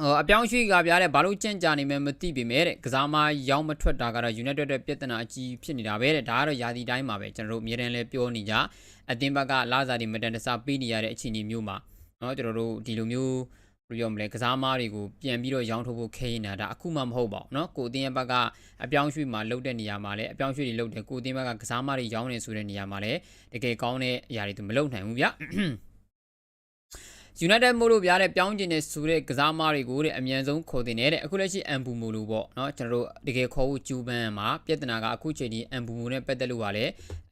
ဟိုအပြောင်းရွှေ့ကပြားတဲ့ဘာလို့ကြန့်ကြာနေမှမသိပေမဲ့တဲ့ကစားမရောင်းမထွက်တာကတော့ United အတွက်ပြဿနာအကြီးဖြစ်နေတာပဲတဲ့ဒါကတော့ယာတီတိုင်းမှာပဲကျွန်တော်တို့အများတန်းလဲပြောနေကြအသင်းဘက်ကလာစားတွေမတန်တဆပေးနေရတဲ့အခြေအနေမျိုးမှာเนาะကျွန်တော်တို့ဒီလိုမျိုးဘယ်လိုပြောမလဲကစားမားတွေကိုပြန်ပြီးတော့ရောင်းထုတ်ဖို့ခဲနေတာဒါအခုမှမဟုတ်ပါဘူးเนาะကိုအသင်းရဲ့ဘက်ကအပြောင်းရွှေ့မှာလုတ်တဲ့နေရာမှာလည်းအပြောင်းရွှေ့တွေလုတ်တယ်ကိုအသင်းဘက်ကကစားမားတွေရောင်းနေဆိုတဲ့နေရာမှာလည်းတကယ်ကောင်းတဲ့အရာတွေသူမလုတ်နိုင်ဘူးဗျ United မို့လို့ပြရတဲ့ပြောင်းကျင်တဲ့ဆိုတဲ့ကစားမားတွေကိုတဲ့အမြန်ဆုံးခေါ်တင်နေတဲ့အခုလက်ရှိအမ်ဘူမိုလို့ပေါ့เนาะကျွန်တော်တို့တကယ်ခေါ်ဖို့ကြိုးပမ်းမှာပြဿနာကအခုချိန်ဒီအမ်ဘူမိုနဲ့ပတ်သက်လို့ပါလေ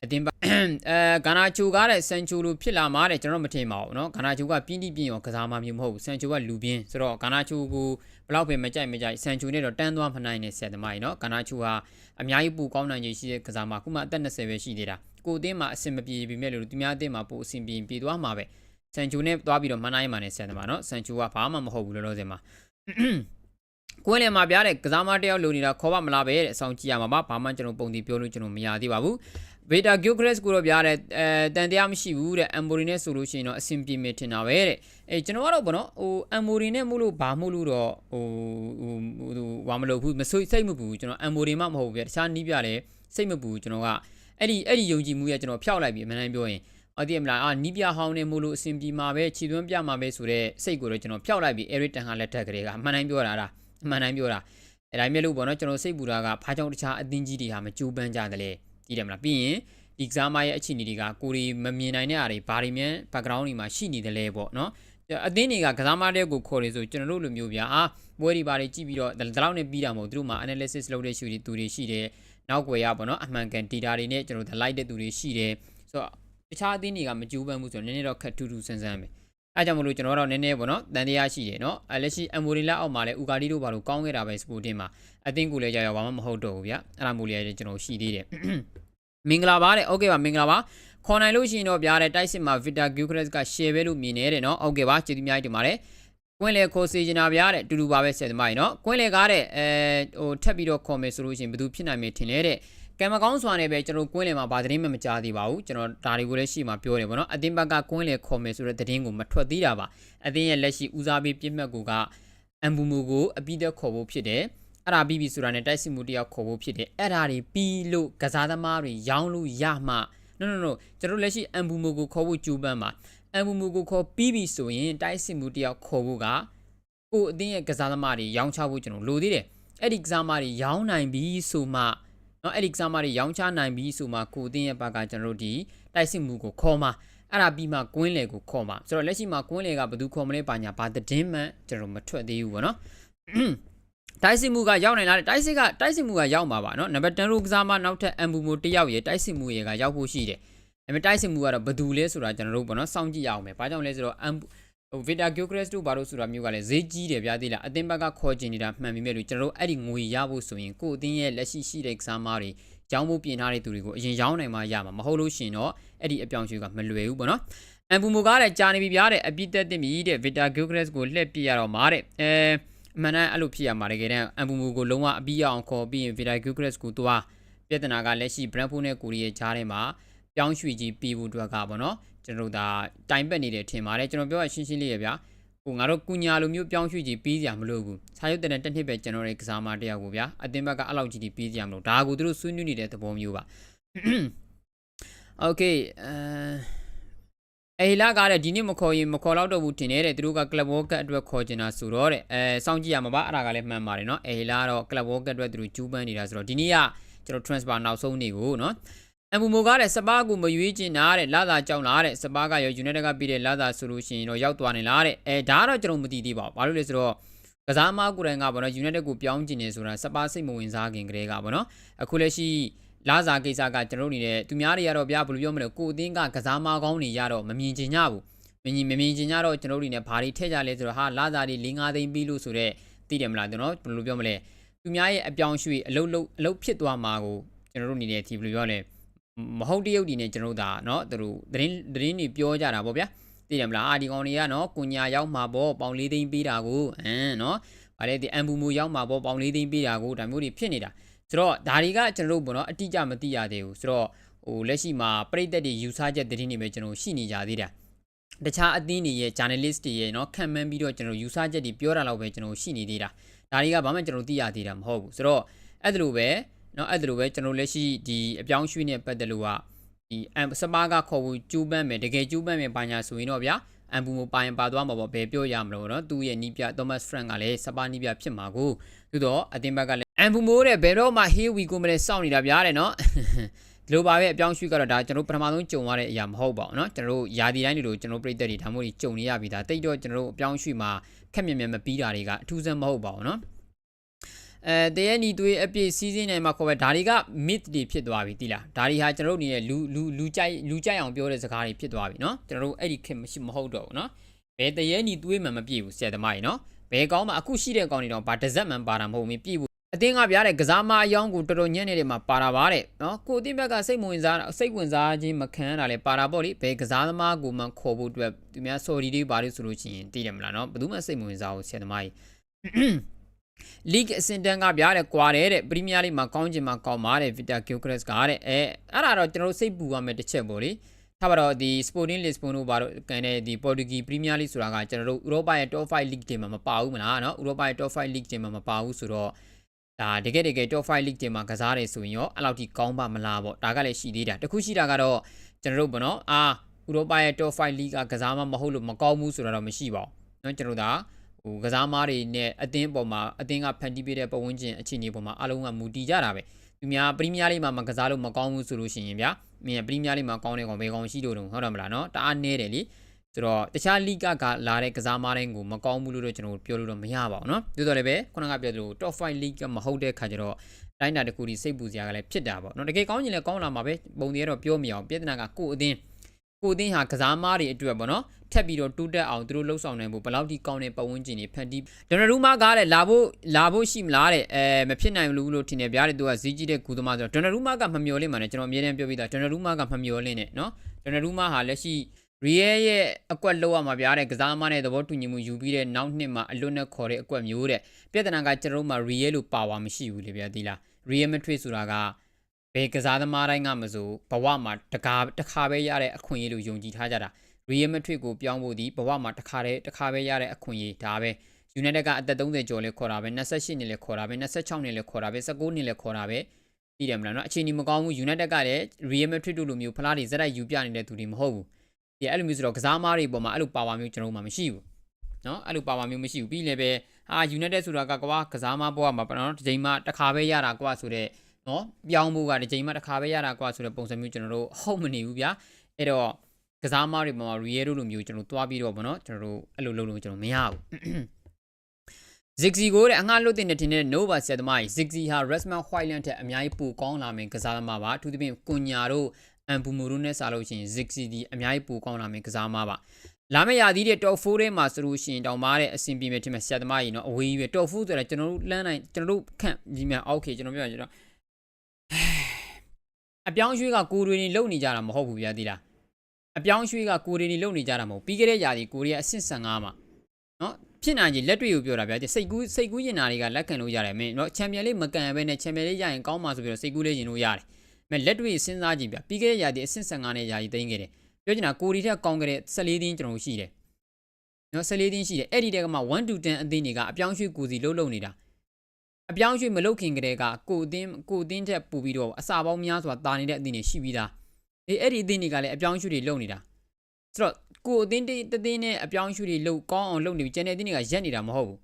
အတင်းပါအဲဂါနာချိုကားတဲ့ဆန်ချိုလိုဖြစ်လာမှာတဲ့ကျွန်တော်မထင်ပါဘူးเนาะဂါနာချိုကပြင်းတိပြင်းရောကစားမမျိုးမဟုတ်ဘူးဆန်ချိုကလူပြင်းဆိုတော့ဂါနာချိုကိုဘလောက်ပဲမကြိုက်မကြိုက်ဆန်ချိုနဲ့တော့တန်းသွားမနိုင်တဲ့ဆက်သမားကြီးเนาะဂါနာချိုဟာအများကြီးပူကောင်းနိုင်ခြင်းရှိတဲ့ကစားမခုမှအသက်20ပဲရှိသေးတာကိုအသင်းမှာအဆင်မပြေပြီမဲ့လို့သူများအသင်းမှာပိုအဆင်ပြေပြေသွားမှာပဲ ဆန်ချူနဲ့သွားပြီးတော့မန်နိုင်မှာနဲ့ဆန်တယ်မှာနော်ဆန်ချူကဘာမှမဟုတ်ဘူးလောလောဆယ်မှာကွင်းလင်မှာပြတဲ့ကစားမတယောက်လိုနေတာခေါ်ပါမလားပဲတဲ့အဆောင်ကြည့်ရမှာပါဘာမှကျွန်တော်ပုံတီပြောလို့ကျွန်တော်မရသေးပါဘူးဗီတာဂိုဂရက်စ်ကိုတော့ပြတဲ့အဲတန်တရားမရှိဘူးတဲ့အမ်ဘိုရီနဲ့ဆိုလို့ရှိရင်တော့အဆင်ပြေမယ်ထင်တာပဲတဲ့အဲကျွန်တော်ကတော့ဗောနော်ဟိုအမ်ဘိုရီနဲ့မို့လို့ဘာမို့လို့တော့ဟိုဟိုဟိုဘာမလို့ဘူးမဆွိစိတ်မပူကျွန်တော်အမ်ဘိုရီမှမဟုတ်ဘူးပြတခြားနီးပြလည်းစိတ်မပူကျွန်တော်ကအဲ့ဒီအဲ့ဒီယုံကြည်မှုရကျွန်တော်ဖျောက်လိုက်ပြီအမှန်တမ်းပြောရင် အတိအမလားအာနီးပြဟောင်းနေမို့လို့အဆင်ပြေမှာပဲခြေသွင်းပြမှာပဲဆိုတော့စိတ်ကိုတော့ကျွန်တော်ဖျောက်လိုက်ပြီ Eric Ten Hag လက်ထက်ကလေးကအမှန်တမ်းပြောတာလားအမှန်တမ်းပြောတာအဲ့ဒါမြဲလို့ပေါ့နော်ကျွန်တော်စိတ်ပူတာကဘာကြောင့်တခြားအသင်းကြီးတွေဟာမကြိုးပမ်းကြတယ်လဲကြည့်တယ်မလားပြီးရင်ဒီကစားမရဲ့အခြေအနေတွေကကိုရီမမြင်နိုင်တဲ့အားတွေဘာတွေမြန် background တွေမှာရှိနေတယ်လဲပေါ့နော်အသင်းတွေကကစားမတဲ့ကိုခေါ်နေဆိုကျွန်တော်တို့လိုမျိုးဗျာအာပွဲတွေဘာတွေကြည့်ပြီးတော့ဒီလောက်နဲ့ပြီးတာမဟုတ်သူတို့မှာ analysis လုပ်တဲ့ရှူတွေသူတွေရှိတယ်နောက်ွယ်ရပေါ့နော်အမှန်ကန် data တွေနဲ့ကျွန်တော် like တဲ့သူတွေရှိတယ်ဆိုတော့ တခြားအသင်းတွေကမကြိုးပမ်းဘူးဆိုတော့နည်းနည်းတော့ခက်ထူးထူးဆန်းဆန်းပဲအဲကြောင့်မလို့ကျွန်တော်တို့နည်းနည်းပေါ့နော်တန်တရားရှိတယ်နော်အဲလက်ရှိအမိုရီလာအောက်မှာလည်းဥကာဒီတို့ဘာလို့ကောင်းခဲ့တာပဲစပိုတင်မှာအသင်းကိုလည်းကြာရောက်ဘာမှမဟုတ်တော့ဘူးဗျအဲ့ဒါမို့လည်းကျွန်တော်ရှိသေးတယ်မင်္ဂလာပါတဲ့โอเคပါမင်္ဂလာပါခေါ်နိုင်လို့ရှိရင်တော့ဗျာတဲ့တိုက်စစ်မှာ Vita Gilchrist က share ပဲလို့မြင်နေတယ်နော်โอเคပါကျေးဇူးများတင်ပါတယ်ကွင်းလေခေါ်စီဂျနာဗျာတဲ့တူတူပါပဲဆက်သမားကြီးနော်ကွင်းလေကားတဲ့အဲဟိုထပ်ပြီးတော့ခေါ်မယ်ဆိုလို့ရှိရင်ဘယ်သူဖြစ်နိုင်မယ်ထင်လဲတဲ့ ကံမကောင်းစွာနဲ့ပဲကျွန်တော်ကွင်းလေမှာဗာသတင်းမှမကြားသေးပါဘူးကျွန်တော်ဒါတွေကိုလည်းရှိမှပြောတယ်ဗောနော်အတင်းဘက်ကကွင်းလေခေါ်မယ်ဆိုတဲ့သတင်းကိုမထွက်သေးတာပါအတင်းရဲ့လက်ရှိဦးစားပေးပြစ်မှတ်ကိုကအမ်ဘူမူကိုအပြီးသက်ခေါ်ဖို့ဖြစ်တယ်အဲ့ဒါပြီးပြီဆိုတာနဲ့တိုက်စစ်မှုတယောက်ခေါ်ဖို့ဖြစ်တယ်အဲ့ဒါတွေပြီးလို့ကစားသမားတွေရောင်းလို့ရမှ no no no ကျွန်တော်လက်ရှိအမ်ဘူမူကိုခေါ်ဖို့ကြိုးပမ်းပါအမ်ဘူမူကိုခေါ်ပြီးပြီဆိုရင်တိုက်စစ်မှုတယောက်ခေါ်ဖို့ကကိုအတင်းရဲ့ကစားသမားတွေရောင်းချဖို့ကျွန်တော်လိုသေးတယ်အဲ့ဒီကစားသမားတွေရောင်းနိုင်ပြီဆိုမှ နော်အဲ့ဒီကစားမတွေရောင်းချနိုင်ပြီဆိုမှကိုတင်ရဲ့ဘက်ကကျွန်တော်တို့ဒီတိုက်စစ်မှုကိုခေါ်မှာအဲ့ဒါပြီးမှကွင်းလေကိုခေါ်မှာဆိုတော့လက်ရှိမှာကွင်းလေကဘယ်သူခေါ်မလဲပါညာဘာသတင်းမှန်ကျွန်တော်မထွက်သေးဘူးဗောနော်တိုက်စစ်မှုကရောက်နိုင်လားတိုက်စစ်ကတိုက်စစ်မှုကရောက်မှာပါနော်နံပါတ်10ရိုးကစားမနောက်ထပ်အမ်ဘူမိုတယောက်ရယ်တိုက်စစ်မှုရယ်ကရောက်ဖို့ရှိတယ်ဒါပေမဲ့တိုက်စစ်မှုကတော့ဘယ်သူလဲဆိုတာကျွန်တော်တို့ဗောနော်စောင့်ကြည့်ရအောင်ပဲဘာကြောင့်လဲဆိုတော့အမ် ဗီတာဂိုဂရက်စ်တို့ဘာလို့ဆိုတာမျိုးကလည်းဈေးကြီးတယ်ဗျာသေးလားအသင်းဘက်ကခေါ်ကျင်နေတာမှန်ပြီမဲ့လို့ကျွန်တော်တို့အဲ့ဒီငွေရဖို့ဆိုရင်ကို့အသင်းရဲ့လက်ရှိရှိတဲ့ကစားမတွေရောင်းဖို့ပြင်ထားတဲ့သူတွေကိုအရင်ရောင်းနိုင်မှရမှာမဟုတ်လို့ရှင်တော့အဲ့ဒီအပြောင်ရွှေကမလွယ်ဘူးပေါ့နော်အမ်ဘူမိုကလည်းကြာနေပြီဗျာတဲ့အပြစ်သက်တင်ပြီတဲ့ဗီတာဂိုဂရက်စ်ကိုလှည့်ပြရတော့မှာတဲ့အဲအမှန်တမ်းအဲ့လိုဖြစ်ရမှာတကယ်တမ်းအမ်ဘူမိုကိုလုံးဝအပြီးအောင်ခေါ်ပြီးရင်ဗီတာဂိုဂရက်စ်ကိုသွားပြဿနာကလက်ရှိဘရန်ဖိုးနဲ့ကိုရီရဲ့ဂျားထဲမှာ ပြောင်းရွှေ့ကြီးပြီးဖို့အတွက်ကပေါ့နော်ကျွန်တော်တို့ဒါတိုင်ပက်နေတယ်ထင်ပါတယ်ကျွန်တော်ပြောရရှင်းရှင်းလေးရဗျာဟိုငါတို့ကုညာလိုမျိုးပြောင်းရွှေ့ကြီးပြီးစရာမလိုဘူးစာရုပ်တဲ့တစ်နှစ်ပဲကျွန်တော်ရဲ့ကစားမတရားကိုဗျာအတင်းဘက်ကအဲ့လောက်ကြီးကြီးပြီးစရာမလိုဒါကိုသူတို့ဆွေးနွေးနေတဲ့သဘောမျိုးပါโอเคအဲအေလာကားတဲ့ဒီနေ့မခေါ်ရင်မခေါ်တော့တော့ဘူးထင်တယ်တဲ့သူတို့က Club World Cup အတွက်ခေါ်ချင်တာဆိုတော့တဲ့အဲစောင့်ကြည့်ရမှာပါအဲ့ဒါကလည်းမှန်ပါတယ်เนาะအေလာတော့ Club World Cup အတွက်သူတို့ကျူးပန်းနေတာဆိုတော့ဒီနေ့ကကျွန်တော် transfer နောက်ဆုံးနေ့ကိုเนาะ အမ်ဘူမိုကားတဲ့စပါးကိုမရွေးချင်တာတဲ့လာသာကြောင်းလားတဲ့စပါးကရော United ကပြီးတဲ့လာသာဆိုလို့ရှိရင်တော့ရောက်သွားနေလားတဲ့အဲဒါကတော့ကျွန်တော်မသိသေးပါဘူးဘာလို့လဲဆိုတော့ကစားမကိုယ်တိုင်ကပေါ့နော် United ကိုပြောင်းကျင်နေဆိုတာစပါးစိတ်မဝင်စားခင်ကလေးကပေါ့နော်အခုလက်ရှိလာစာကိစ္စကကျွန်တော်တို့နေတဲ့သူများတွေကတော့ဗျာဘယ်လိုပြောမလဲကိုအသင်းကကစားမကောင်းတွေရတော့မမြင်ချင်ကြဘူးမမြင်မမြင်ချင်ကြတော့ကျွန်တော်တို့တွေနဲ့ဘာတွေထည့်ကြလဲဆိုတော့ဟာလာစာတွေ၄၅သိန်းပြီးလို့ဆိုတော့သိတယ်မလားကျွန်တော်ဘယ်လိုပြောမလဲသူများရဲ့အပြောင်းရွှေ့အလုတ်လုတ်အလုတ်ဖြစ်သွားမှာကိုကျွန်တော်တို့နေတဲ့ဒီဘယ်လိုပြောလဲ မဟုတ်တရုတ်ဒီနဲ့ကျွန်တော်တို့ဒါเนาะသူတို့သတင်းသတင်းတွေပြောကြတာပေါ့ဗျာသိတယ်မလားအာဒီကောင်တွေကနော်ကုညာရောက်မှာပေါ့ပေါင်၄သိန်းပေးတာကိုအမ်နော်ဗါလေဒီအမ်ဘူမူရောက်မှာပေါ့ပေါင်၄သိန်းပေးတာကိုဒါမျိုးတွေဖြစ်နေတာဆိုတော့ဒါတွေကကျွန်တော်တို့ပေါ့နော်အတိအကျမသိရသေးဘူးဆိုတော့ဟိုလက်ရှိမှာပြိသက်တွေယူဆချက်သတင်းတွေပဲကျွန်တော်ရှိနေကြသေးတာ တခြားအသင်းတွေရဲ့ journalist တွေရဲ့เนาะခံမှန်းပြီးတော့ကျွန်တော်ယူဆချက်တွေပြောတာတော့ပဲကျွန်တော်ရှိနေသေးတာဒါတွေကဘာမှကျွန်တော်သိရသေးတာမဟုတ်ဘူးဆိုတော့အဲ့ဒါလိုပဲ เนาะအဲ့ဒါလိုပဲကျွန်တော်လက်ရှိဒီအပြောင်းရွှေ့နဲ့ပတ်သက်လို့ကဒီအမ်စပါးကခေါ်ဖို့ကျူးပန်းမယ်တကယ်ကျူးပန်းမယ်ဘာညာဆိုရင်တော့ဗျာအမ်ဘူမပိုင်ပါသွားမှာပေါ့ဘယ်ပြောရမလို့เนาะသူ့ရဲ့နီးပြ Thomas Frank ကလည်းစပါးနီးပြဖြစ်မှာကိုသို့တော့အတင်ဘက်ကလည်းအမ်ဘူမိုးတဲ့ဘယ်တော့မှ here we go မလဲစောင့်နေတာဗျာတဲ့เนาะ ဒီလိုပါပဲအပြောင်းရွှေ့ကတော့ဒါကျွန်တော်ပထမဆုံးကြုံရတဲ့အရာမဟုတ်ပါဘူးเนาะကျွန်တော်တို့ယာဒီတိုင်းတွေလိုကျွန်တော်ပြည်သက်တွေဒါမှမဟုတ်ကြုံနေရပြီဒါတိတ်တော့ကျွန်တော်တို့အပြောင်းရွှေ့မှာခက်မြက်မြက်မပြီးတာတွေကအထူးဆန်းမဟုတ်ပါဘူးเนาะ အဲတရဲနီသွေးအပြည့်စီးစင်းနေမှာခေါ်ပဲဒါတွေက myth တွေဖြစ်သွားပြီတိလားဒါတွေဟာကျွန်တော်တို့နေတဲ့လူလူလူကြိုက်လူကြိုက်အောင်ပြောတဲ့စကားတွေဖြစ်သွားပြီเนาะကျွန်တော်တို့အဲ့ဒီခေတ်မရှိမဟုတ်တော့ဘူးเนาะဘယ်တရဲနီသွေးမှမပြည့်ဘူးဆရာသမားကြီးเนาะဘယ်ကောင်းမှအခုရှိတဲ့ကောင်းတွေတော့ဘာတစ်စက်မှပါတာမဟုတ်ဘူးပြည့်ဘူးအတင်းကပြားတဲ့ကစားမအယောင်းကိုတော်တော်ညံ့နေတဲ့မှာပါတာပါတဲ့နော်ကိုအတင်းဘက်ကစိတ်ဝင်စားစိတ်ဝင်စားခြင်းမခံရတာလဲပါတာပေါ့လေဘယ်ကစားသမားကိုမှခေါ်ဖို့အတွက်သူများ sorry တွေပါလို့ဆိုလို့ရှိရင်သိတယ်မလားနော်ဘယ်သူမှစိတ်မဝင်စားဘူးဆရာသမားကြီး league အဆင့်တန်းကပြတဲ့ကွာတယ်တဲ့ Premier League မှာကောင်းချင်မှာကောင်းပါတဲ့ Victor Gyokeres ကတဲ့အဲအဲ့ဒါတော့ကျွန်တော်တို့စိတ်ပူရမယ်တစ်ချက်ပေါ့လေထားပါတော့ဒီ Sporting Lisbon တို့ဘာလို့ကန်တဲ့ဒီ Portuguese Premier League ဆိုတာကကျွန်တော်တို့ Europa ရဲ့ Top 5 League တွေမှာမပါဘူးမလားเนาะ Europa ရဲ့ Top 5 League တွေမှာမပါဘူးဆိုတော့ဒါတကယ်တကယ် Top 5 League တွေမှာကစားတယ်ဆိုရင်ရောအဲ့လောက်ထိကောင်းပါမလားပေါ့ဒါကလည်းရှိသေးတာတခုရှိတာကတော့ကျွန်တော်တို့ဘောနော်အာ Europa ရဲ့ Top 5 League ကကစားမှမဟုတ်လို့မကောင်းဘူးဆိုတာတော့မရှိပါဘူးเนาะကျွန်တော်တို့ဒါ ဟိုကစားမားတွေနဲ့အသင်းပေါ်မှာအသင်းကဖန်တီးပေးတဲ့ပတ်ဝန်းကျင်အခြေအနေပေါ်မှာအလုံးကမူတည်ကြတာပဲသူများပရီးမီးယားလိမှာမကစားလို့မကောင်းဘူးဆိုလို့ရှိရင်ဗျာမင်းပရီးမီးယားလိမှာကောင်းတဲ့ကောင်ဘယ်ကောင်ရှိလို့တော့ဟုတ်တယ်မလားနော်တအားနဲတယ်လေဆိုတော့တခြားလိကကလာတဲ့ကစားမားတိုင်းကိုမကောင်းဘူးလို့တော့ကျွန်တော်ပြောလို့တော့မရပါဘူးเนาะပြောတော့လည်းပဲခုနကပြောသလို top 5 league ကမဟုတ်တဲ့ခါကျတော့တိုင်းတာတစ်ခုဒီစိတ်ပူစရာကလည်းဖြစ်တာပေါ့เนาะတကယ်ကောင်းရင်လည်းကောင်းလာမှာပဲပုံသေးတော့ပြောမရအောင်ပြဿနာကကို့အသင်း ကိုအသင်းဟာကစားမားတွေအတွက်ပေါ့နော်ထက်ပြီးတော့တူးတက်အောင်သူတို့လှုပ်ဆောင်နိုင်ဖို့ဘယ်လောက်ထိကောင်းတဲ့ပတ်ဝန်းကျင်တွေဖန်တီးဒနရူမာကားတဲ့လာဖို့လာဖို့ရှိမလားတဲ့အဲမဖြစ်နိုင်ဘူးလို့ထင်တယ်ဗျာတဲ့သူကဈေးကြီးတဲ့ကူသမားဆိုတော့ဒနရူမာကမမျော်လင့်ပါနဲ့ကျွန်တော်အမြဲတမ်းပြောပြီးသားဒနရူမာကမမျော်လင့်နဲ့နော်ဒနရူမာဟာလက်ရှိရီယဲရဲ့အကွက်လောက်ရမှာဗျာတဲ့ကစားမနဲ့သဘောတူညီမှုယူပြီးတဲ့နောက်နှစ်မှာအလွတ်နဲ့ခေါ်တဲ့အကွက်မျိုးတဲ့ပြဿနာကကျွန်တော်တို့မှာရီယဲလို့ပါဝါမရှိဘူးလေဗျာဒီလားရီယဲမထွေဆိုတာက ဘယ်ကစားသမားတိုင်းကမဆိုဘဝမှာတကားတစ်ခါပဲရတဲ့အခွင့်အရေးလို့ယုံကြည်ထားကြတာ Real Madrid ကိုပြောင်းဖို့ဒီဘဝမှာတစ်ခါတည်းတစ်ခါပဲရတဲ့အခွင့်အရေးဒါပဲ United ကအသက်30ကျော်လဲခေါ်တာပဲ28နှစ်လဲခေါ်တာပဲ26နှစ်လဲခေါ်တာပဲ19နှစ်လဲခေါ်တာပဲသိတယ်မလားနော်အခြေအနေမကောင်းဘူး United ကလည်း Real Madrid တို့လိုမျိုးဖလားတွေဇက်တိုက်ယူပြနေတဲ့သူတွေမဟုတ်ဘူးဒီအဲ့လိုမျိုးဆိုတော့ကစားမားတွေပေါ်မှာအဲ့လိုပါဝါမျိုးကျွန်တော်တို့မှမရှိဘူးနော်အဲ့လိုပါဝါမျိုးမရှိဘူးပြီးလည်းပဲအာ United ဆိုတာကကွာကစားမားပေါ်မှာနော်တစ်ချိန်မှတစ်ခါပဲရတာကွာဆိုတော့ နော်ပြောင်းဖို့ကတစ်ချိန်မှတစ်ခါပဲရတာကွာဆိုတဲ့ပုံစံမျိုးကျွန်တော်တို့ဟုတ်မနေဘူးဗျာအဲ့တော့ကစားမားတွေမှာ Real လိုမျိုးကျွန်တော်တွားပြီးတော့ဗောနော်ကျွန်တော်တို့အဲ့လိုလုပ်လို့ကျွန်တော်မရဘူး Ziggy ကိုတဲ့အငှားလွတ်တင်တဲ့ထင်တဲ့ Nova ဆက်သမားကြီး Ziggy ဟာ Rasmus Hojlund ထက်အများကြီးပိုကောင်းလာမယ်ကစားသမားပါအထူးသဖြင့်ကွန်ညာတို့အမ်ဘူမူတို့နဲ့စားလို့ရှိရင် Ziggy ဒီအများကြီးပိုကောင်းလာမယ်ကစားသမားပါလာမယ့်ရာသီးတဲ့ top 4ထဲမှာဆိုလို့ရှိရင်တောင်မားတဲ့အဆင်ပြေမယ်ထင်မယ်ဆရာသမားကြီးနော်အဝေးကြီးပဲ top 4ဆိုတော့ကျွန်တော်တို့လမ်းနိုင်ကျွန်တော်တို့ခန့်ဒီမြန်အောက်ခေကျွန်တော်ပြောရကျွန်တော် အပြောင်းရွှေ့ကကိုရီးယားလုံနေကြတာမဟုတ်ဘူးဗျာဒီလားအပြောင်းရွှေ့ကကိုရီးယားလုံနေကြတာမဟုတ်ပြီးခဲ့တဲ့ရာသီကိုရီးယားအဆင့်15မှာနော်ဖြစ်နိုင်ကြီးလက်တွေ့ကိုပြောတာဗျာစိတ်ကူးစိတ်ကူးရင်နာတွေကလက်ခံလို့ရတယ်မင်းနော်ချန်ပီယံလိမကန်ဘဲနဲ့ချန်ပီယံလိရရင်ကောင်းမှာဆိုပြီးတော့စိတ်ကူးလေးရင်လို့ရတယ်မင်းလက်တွေ့စဉ်းစားကြည့်ဗျာပြီးခဲ့တဲ့ရာသီအဆင့်15နဲ့ရာသီသိမ်းခဲ့တယ်ပြောချင်တာကိုရီးထက်ကောင်းခဲ့တဲ့14တင်းကျွန်တော်ရှိတယ်နော်14တင်းရှိတယ်အဲ့ဒီတဲကမှ1 to 10အသင်းတွေကအပြောင်းရွှေ့ကိုစီလှုပ်လှုပ်နေတာ အပြောင်းရွှေ့မလုပ်ခင်ကတည်းကကိုအသင်းကိုအသင်းထက်ပူပြီးတော့အစာပေါင်းများစွာတာနေတဲ့အသင်းတွေရှိပြီးသားအေးအဲ့ဒီအသင်းတွေကလည်းအပြောင်းရွှေ့တွေလုပ်နေတာဆိုတော့ကိုအသင်းတသင်းနဲ့အပြောင်းရွှေ့တွေလုပ်ကောင်းအောင်လုပ်နေပြီးကျန်တဲ့အသင်းတွေကရက်နေတာမဟုတ်ဘူး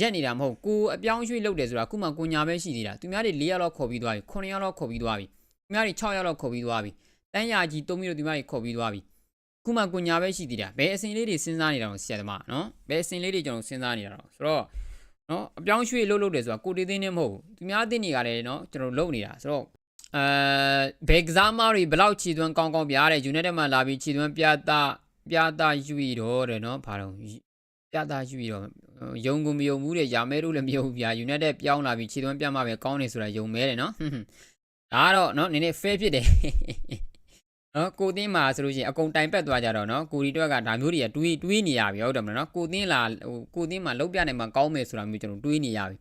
ရက်နေတာမဟုတ်ကိုအပြောင်းရွှေ့လုပ်တယ်ဆိုတာခုမှကိုညာပဲရှိသေးတာသူများတွေ၄ရက်လောက်ခေါ်ပြီးသွားပြီ9ရက်လောက်ခေါ်ပြီးသွားပြီသူများတွေ6ရက်လောက်ခေါ်ပြီးသွားပြီတန်းရာကြီးတုံးပြီးတော့သူများတွေခေါ်ပြီးသွားပြီခုမှကိုညာပဲရှိသေးတာဘယ်အစင်လေးတွေစဉ်းစားနေတာတော့ဆရာသမားနော်ဘယ်အစင်လေးတွေကျွန်တော်စဉ်းစားနေတာတော့ဆိုတော့ နော်အပြောင်းရွှေ့လုပ်လုပ်တယ်ဆိုတာကိုတေးသေးနဲ့မဟုတ်ဘူးသူများအသင်းတွေကလည်းနော်ကျွန်တော်လုပ်နေတာဆိုတော့အဲဘယ်ကစားမတွေဘလောက်ခြေသွမ်းကောင်းကောင်းပြားတဲ့ United မှာလာပြီးခြေသွမ်းပြတာပြတာယူရတော့တယ်နော်ဘာတော့ပြတာယူရတော့ယုံကုန်မယုံဘူးတဲ့ရာမဲတို့လည်းမယုံဘူးဗျာ United ပြောင်းလာပြီးခြေသွမ်းပြမှပဲကောင်းနေဆိုတာယုံမဲတယ်နော်ဒါကတော့နော်နည်းနည်း fair ဖြစ်တယ် နော်ကိုတင်းမှာဆိုလို့ရှိရင်အကုန်တိုင်ပက်သွားကြတော့နော်ကိုရီတွက်ကဒါမျိုးတွေကတွေးတွေးနေရပြီဟုတ်တယ်မလားနော်ကိုတင်းလာဟိုကိုတင်းမှာလုံးပြနိုင်မှာကောင်းမယ်ဆိုတာမျိုးကျွန်တော်တွေးနေရပြီ